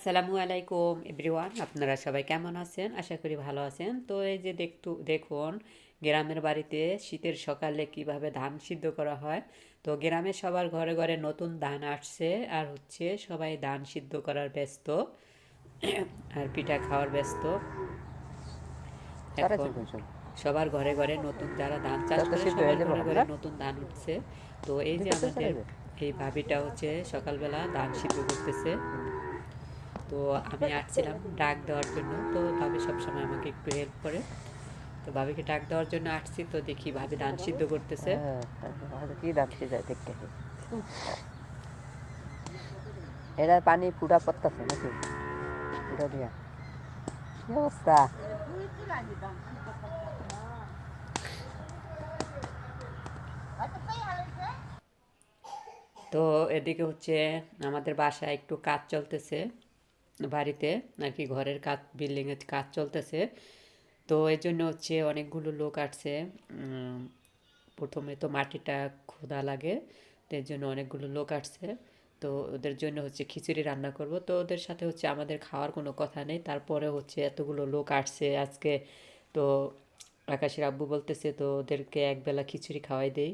আসসালামু আলাইকুম এভরিওয়ান আপনারা সবাই কেমন আছেন? আশা করি ভালো আছেন। তো এই যে দেখতু দেখুন গ্রামের বাড়িতে শীতের সকালে কীভাবে ধান সিদ্ধ করা হয়। তো গ্রামে সবার ঘরে ঘরে নতুন ধান আসছে আর হচ্ছে সবাই ধান সিদ্ধ করার ব্যস্ত আর পিঠা খাওয়ার ব্যস্ত। সবার ঘরে ঘরে নতুন যারা ধান চাষ করে সবার ঘরে ঘরে নতুন ধান উঠছে। তো এই যে আমাদের এই ভাবিটা হচ্ছে সকালবেলা ধান সিদ্ধ করতেছে। তো আমি আসছিলাম ডাক দেওয়ার জন্য। তো ভাবি সবসময় আমাকে একটু হেল্প করে। তো ভাবিকে ডাক দেওয়ার জন্য আসছি। তো দেখি ভাবি ধান সিদ্ধ করতেছে। হ্যাঁ, কি দাঁড়িয়ে যায় দেখতে এটা পানি ফুটা পড়তেছে নাকি? ফুটা দিয়া। কি অবস্থা? তো এদিকে হচ্ছে আমাদের বাসায় একটু কাজ চলতেছে। বাড়িতে নাকি ঘরের কাজ বিল্ডিংয়ের কাজ চলতেছে। তো এই জন্য হচ্ছে অনেকগুলো লোক আসছে। প্রথমে তো মাটিটা খোদা লাগে, তো এর জন্য অনেকগুলো লোক আসছে। তো ওদের জন্য হচ্ছে খিচুড়ি রান্না করব। তো ওদের সাথে হচ্ছে আমাদের খাওয়ার কোনো কথা নেই। তারপরে হচ্ছে এতগুলো লোক আসছে আজকে। তো আকাশের আব্বু বলতেছে, তো ওদেরকে একবেলা খিচুড়ি খাওয়াই দেই।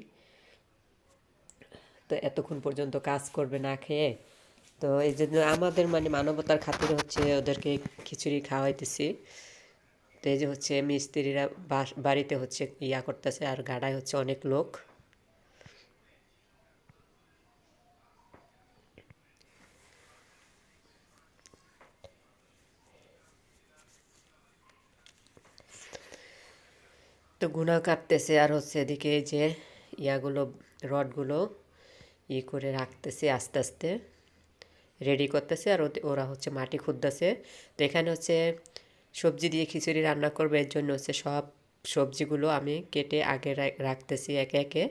তো এতক্ষণ পর্যন্ত কাজ করবে না খেয়ে। তো এই জন্য আমাদের মানে মানবতার খাতিরে হচ্ছে ওদেরকে খিচুড়ি খাওয়াইতেছি। তো এই যে হচ্ছে মিস্ত্রিরা বাড়িতে হচ্ছে ইয়া করতেছে আর গাড়ায় হচ্ছে অনেক লোক। তো গুনা কাটতেছে আর হচ্ছে এদিকে যে ইয়াগুলো, রডগুলো ই করে রাখতেছে আস্তে আস্তে। রেডি করতেছে আর ওরা হচ্ছে মাটি খুঁড়তেছে। তো এখানে হচ্ছে সবজি দিয়ে খিচুড়ি রান্না করবে, এর জন্য হচ্ছে সব সবজিগুলো আমি কেটে আগে রাখতেছি একে একে।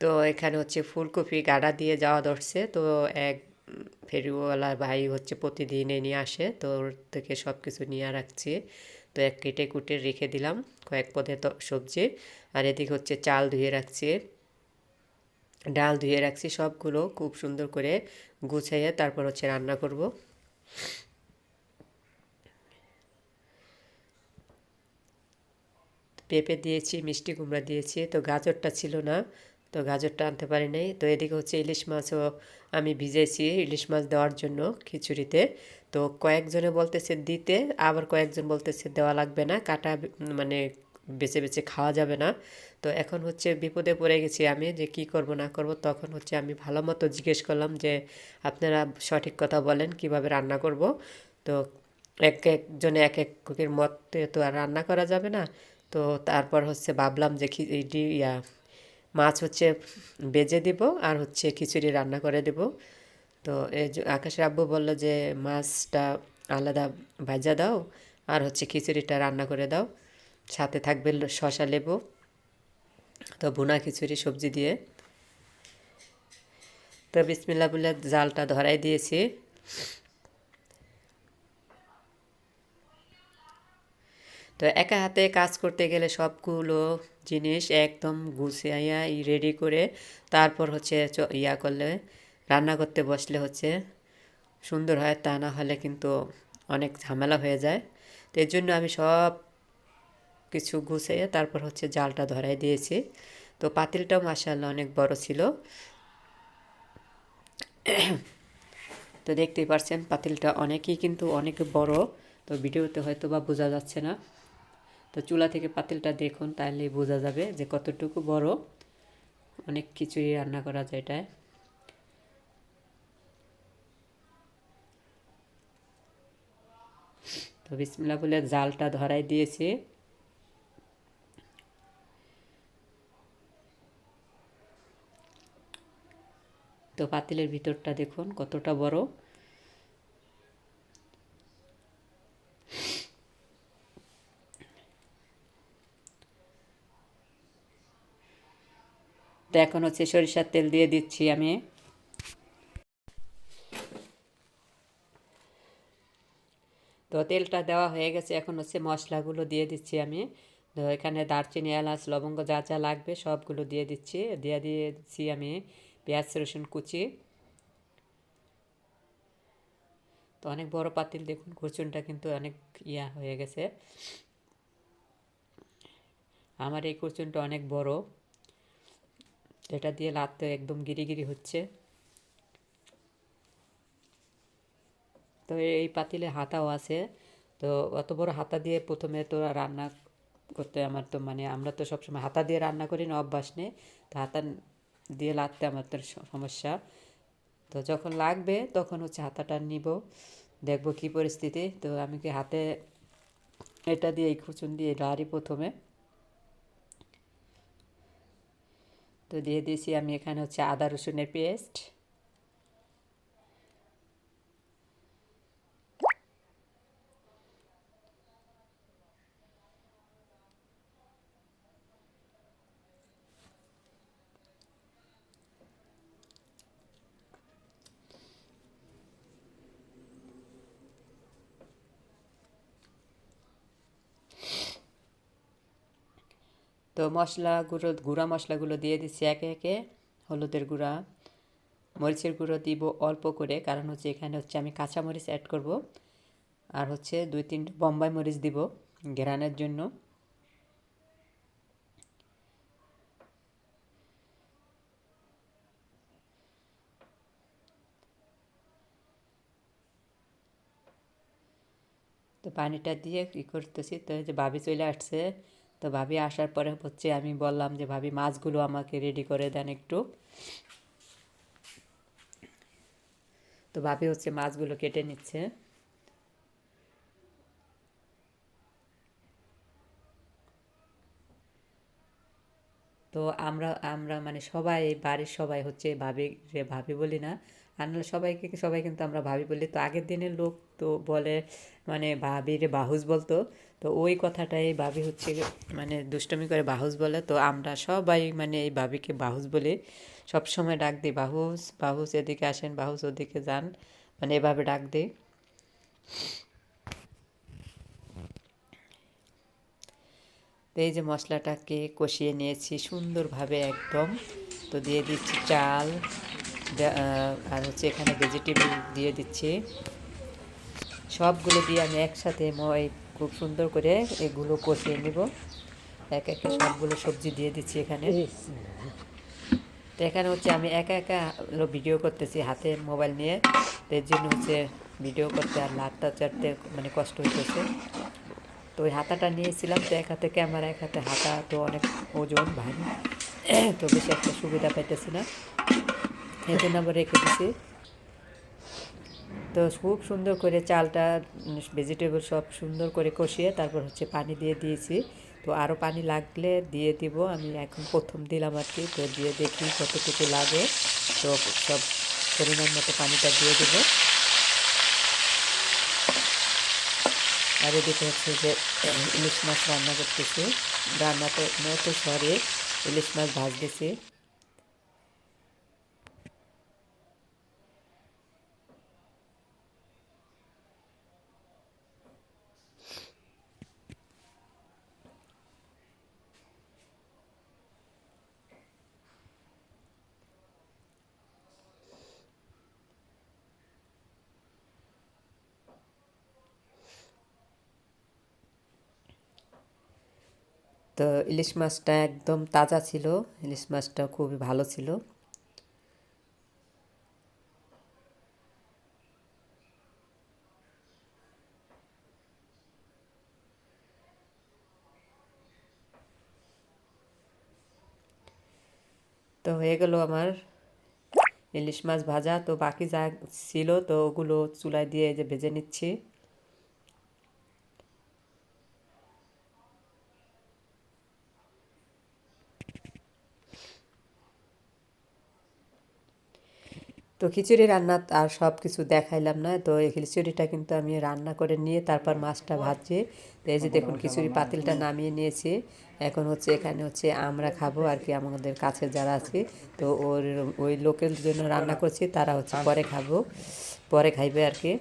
তো এখানে হচ্ছে ফুলকপি গাড়া দিয়ে যাওয়া ধরছে। তো এক ফেরিওয়ালা ভাই হচ্ছে প্রতিদিন নিয়ে আসে, তো ওর থেকে সব কিছু নিয়ে রাখছি। তো এক কেটে কুটে রেখে দিলাম কয়েক পদে তো সবজি। আর এদিকে হচ্ছে চাল ধুয়ে রাখছি। ডাল ধুয়ে রাখছি সবগুলো খুব সুন্দর করে গুছিয়ে তারপর হচ্ছে রান্না করব। পেঁপে দিয়েছি, মিষ্টি কুমড়া দিয়েছি, তো গাজরটা ছিল না, তো গাজরটা আনতে পারি নাই। তো এদিকে হচ্ছে ইলিশ মাছও আমি ভিজেছি ইলিশ মাছ দেওয়ার জন্য খিচুড়িতে। তো কয়েকজনে বলতেছে দিতে, আবার কয়েকজন বলতেছে দেওয়া লাগবে না, কাটা মানে বেছে বেছে খাওয়া যাবে না। তো এখন হচ্ছে বিপদে পড়ে গেছি আমি যে কি করব না করব। তখন হচ্ছে আমি ভালো মতো জিজ্ঞেস করলাম যে, আপনারা সঠিক কথা বলেন, কীভাবে রান্না করব? তো এক একজনে এক একের মতে তো আর রান্না করা যাবে না। তো তারপর হচ্ছে ভাবলাম যে খি এই ডি- ইয়া, মাছ হচ্ছে বেজে দিব আর হচ্ছে খিচুড়ি রান্না করে দেব। তো এই আকাশের আব্বু বলল যে, মাছটা আলাদা ভাজা দাও আর হচ্ছে খিচুড়িটা রান্না করে দাও। সাথে থাকবে শশা লেবু, তো ভুনা খিচুড়ি, সবজি দিয়ে। তো বিসমিল্লা বলে জালটা ধরাই দিয়েছি। তো একা হাতে কাজ করতে গেলে সবগুলো জিনিস একদম গুছিয়ে রেডি করে তারপর হচ্ছে ইয়া করলে, রান্না করতে বসলে হচ্ছে সুন্দর হয়, তা না হলে কিন্তু অনেক ঝামেলা হয়ে যায়। তো এর জন্য আমি সব কিছু গুছিয়ে তারপর হচ্ছে জালটা ধরাই দিয়েছি। তো পাতিলটাও মাসাল্লাহ অনেক বড় ছিল। তো দেখতেই পারছেন, পাতিলটা অনেকই কিন্তু অনেক বড়। তো ভিডিওতে হয়তো বা বোঝা যাচ্ছে না। তো চুলা থেকে পাতিলটা দেখুন তাহলে বোঝা যাবে যে কতটুকু বড়। অনেক কিছুই রান্না করা যায় এটায়। তো বিসমিল্লা বলে জালটা ধরাই দিয়েছি। তো পাতিলের ভিতরটা দেখুন, কতটা বড়। তো এখন হচ্ছে সরিষার তেল দিয়ে দিচ্ছি আমি। তো তেলটা দেওয়া হয়ে গেছে, এখন হচ্ছে মশলাগুলো দিয়ে দিচ্ছি আমি। তো এখানে দারচিনি, এলাচ, লবঙ্গ যা যা লাগবে সবগুলো দিয়ে দিচ্ছি, দিয়ে দিয়েছি আমি। পেঁয়াজ, রসুন কুচি। তো অনেক বড় পাতিল দেখুন কুরচুনটা কিন্তু অনেক ইয়া হয়ে গেছে। আমার এই কুরচুনটা অনেক বড় এটা দিয়ে লাড়তে একদম গিরি গিরি হচ্ছে। তো এই পাতিলে হাতাও আছে। তো অত বড় হাতা দিয়ে প্রথমে তো রান্না করতে আমার তো মানে আমরা তো সবসময় হাতা দিয়ে রান্না করি না, অভ্যাস নেই। তো হাতা দিয়ে লাগতে আমার সমস্যা। তো যখন লাগবে, তখন হচ্ছে হাতাটা নিব। দেখব কি পরিস্থিতি। তো আমি কি হাতে এটা দিয়ে এই খুচুন দিয়ে লাড়ি প্রথমে। তো দিয়ে দিয়েছি আমি এখানে হচ্ছে আদা রসুনের পেস্ট। তো মশলা গুঁড়ো মশলাগুলো দিয়ে দিচ্ছি একে একে, হলুদের গুঁড়া, মরিচের গুঁড়ো দিব অল্প করে, কারণ হচ্ছে এখানে হচ্ছে আমি কাঁচা মরিচ অ্যাড করব। আর হচ্ছে দুই তিন বম্বাই মরিচ দিব ঘেরানের জন্য। তো পানিটা দিয়ে কী করতেছি? তো যে ভাবি চলে আসছে। তো ভাবি আসার পরে হচ্ছে আমি বললাম যে, ভাবি, মাছগুলো আমাকে রেডি করে দেন একটু। তো ভাবি হচ্ছে মাছগুলো কেটে নিচ্ছে। তো আমরা আমরা মানে সবাই, বাড়ির সবাই হচ্ছে ভাবি ভাবি বলি না আর নাহলে সবাইকে, সবাই কিন্তু আমরা ভাবি বলি, তো আগের দিনের লোক তো বলে মানে ভাবি রে বাহুস বলতো। তো ওই কথাটাই ভাবি হচ্ছে মানে দুষ্টমি করে বাহুস বলে। তো আমরা সবাই মানে এই ভাবিকে বাহুস বলি। সব সময় ডাক দিই, বাহুস বাহুস, এদিকে আসেন, বাহুস, ওদিকে যান। মানে এভাবে ডাক দিই। তো এই যে মশলাটাকে কষিয়ে নিয়েছি সুন্দরভাবে একদম। তো দিয়ে দিচ্ছি চাল। আর হচ্ছে এখানে ভেজিটেবল দিয়ে দিচ্ছি। সবগুলো দিয়ে আমি একসাথে মই খুব সুন্দর করে এগুলো কষিয়ে নিব। এক একে সবগুলো সবজি দিয়ে দিচ্ছি এখানে। তো এখানে হচ্ছে আমি একা একা ভিডিও করতেছি হাতে মোবাইল নিয়ে। এর জন্য হচ্ছে ভিডিও করতে আর লাটটা চাটতে মানে কষ্ট হইতেছে। তো ওই হাতাটা নিয়েছিলাম তো এক হাতে ক্যামেরা এক হাতে হাতা তো অনেক ওজন ভারী। তো বেশি একটা সুবিধা পাইতেছি না। এই জন্য আবার রেখে দিছি। তো খুব সুন্দর করে চালটা ভেজিটেবল সব সুন্দর করে কষিয়ে তারপর হচ্ছে পানি দিয়ে দিয়েছি। তো আরও পানি লাগলে দিয়ে দিব। আমি এখন প্রথম দিলাম আর কি। তো দিয়ে দেখি কতটুকু লাগে। তো সব পরিমাণ মতো পানিটা দিয়ে দেবো। আর এদিকে হচ্ছে যে ইলিশ মাছ রান্না করতেছি। রান্না তো নতো সরি, ইলিশ মাছ ভাজতেছি। তো ইলিশ মাছটা একদম তাজা ছিল। ইলিশ মাছটা খুবই ভালো ছিল। তো হয়ে গেল আমার ইলিশ মাছ ভাজা। তো বাকি যা ছিল তো ওগুলো চুলায় দিয়ে যে ভেজে নিচ্ছি। তো খিচুড়ি রান্না আর সব কিছু দেখাইলাম না। তো এই খিচুড়িটা কিন্তু আমি রান্না করে নিয়ে তারপর মাছটা ভাজছি। তো এই যে দেখুন খিচুড়ি পাতিলটা নামিয়ে নিয়েছি। এখন হচ্ছে এখানে হচ্ছে আমরা খাব আর কি আমাদের কাছে যারা আছে। তো ওর ওই লোকের জন্য রান্না করছি, তারা হচ্ছে পরে খাব, পরে খাইবে আর কি।